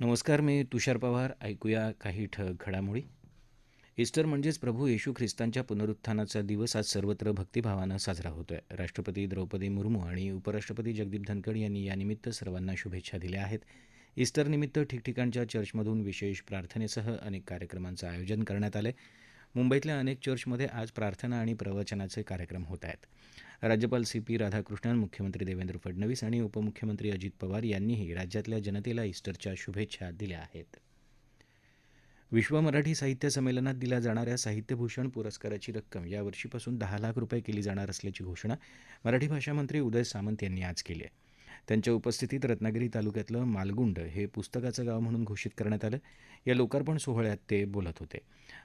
नमस्कार मी तुषार पवार. ऐकूया काही ठळक घडामोडी. ईस्टर म्हणजेच प्रभू येशू ख्रिस्तांच्या पुनरुत्थानाचा दिवस आज सर्वत्र भक्तिभावानं साजरा होतोय. राष्ट्रपती द्रौपदी मुर्मू आणि उपराष्ट्रपती जगदीप धनखड यांनी यानिमित्त सर्वांना शुभेच्छा दिल्या आहेत. ईस्टरनिमित्त ठिकठिकाणच्या चर्चमधून विशेष प्रार्थनेसह अनेक कार्यक्रमांचं आयोजन करण्यात आलं आहे मुंबईतल्या अनेक चर्चमध्ये आज प्रार्थना आणि प्रवचनाचे कार्यक्रम होत आहेत. राज्यपाल सी पी राधाकृष्णन मुख्यमंत्री देवेंद्र फडणवीस आणि उपमुख्यमंत्री अजित पवार यांनीही राज्यातल्या जनतेला ईस्टरच्या शुभेच्छा दिल्या आहेत. विश्व मराठी साहित्य संमेलनात दिल्या जाणाऱ्या साहित्यभूषण पुरस्काराची रक्कम यावर्षीपासून दहा लाख रुपये केली जाणार असल्याची घोषणा मराठी भाषा मंत्री उदय सामंत यांनी आज केली आहे. त्यांच्या उपस्थितीत रत्नागिरी तालुक्यातलं मालगुंड हे पुस्तकाचं गाव म्हणून घोषित करण्यात आलं. या लोकार्पण सोहळ्यात ते बोलत होते.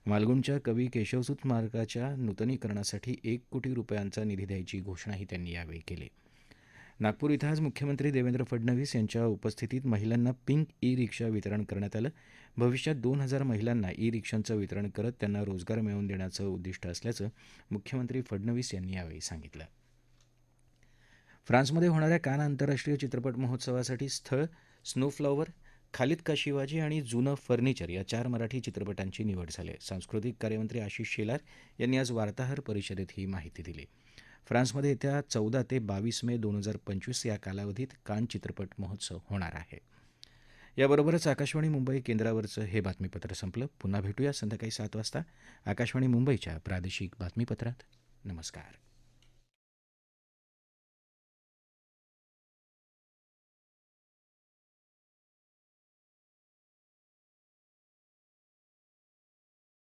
मालगुंडच्या कवी केशवसूत स्मारकाच्या नूतनीकरणासाठी एक कोटी रुपयांचा निधी द्यायची घोषणाही त्यांनी यावेळी केली. नागपूर इथं आज मुख्यमंत्री देवेंद्र फडणवीस यांच्या उपस्थितीत महिलांना पिंक ई रिक्षा वितरण करण्यात आलं. भविष्यात दोन हजार महिलांना ई रिक्षांचं वितरण करत त्यांना रोजगार मिळवून देण्याचं उद्दिष्ट असल्याचं मुख्यमंत्री फडणवीस यांनी यावेळी सांगितलं. फ्रान्समध्ये होणाऱ्या कान आंतरराष्ट्रीय चित्रपट महोत्सवासाठी स्थळ स्नोफ्लॉवर खालिद का शिवाजी आणि जुनं फर्निचर या चार मराठी चित्रपटांची निवड झाली आहे. सांस्कृतिक कार्यमंत्री आशिष शेलार यांनी आज वार्ताहर परिषदेत ही माहिती दिली. फ्रान्समध्ये येत्या चौदा ते बावीस मे दोन हजार पंचवीस या कालावधीत कान चित्रपट महोत्सव होणार आहे. याबरोबरच आकाशवाणी मुंबई केंद्रावरचं हे बातमीपत्र संपलं. पुन्हा भेटूया संध्याकाळी सात वाजता. आकाशवाणी मुंबईच्या प्रादेशिक बातमीपत्रात. नमस्कार.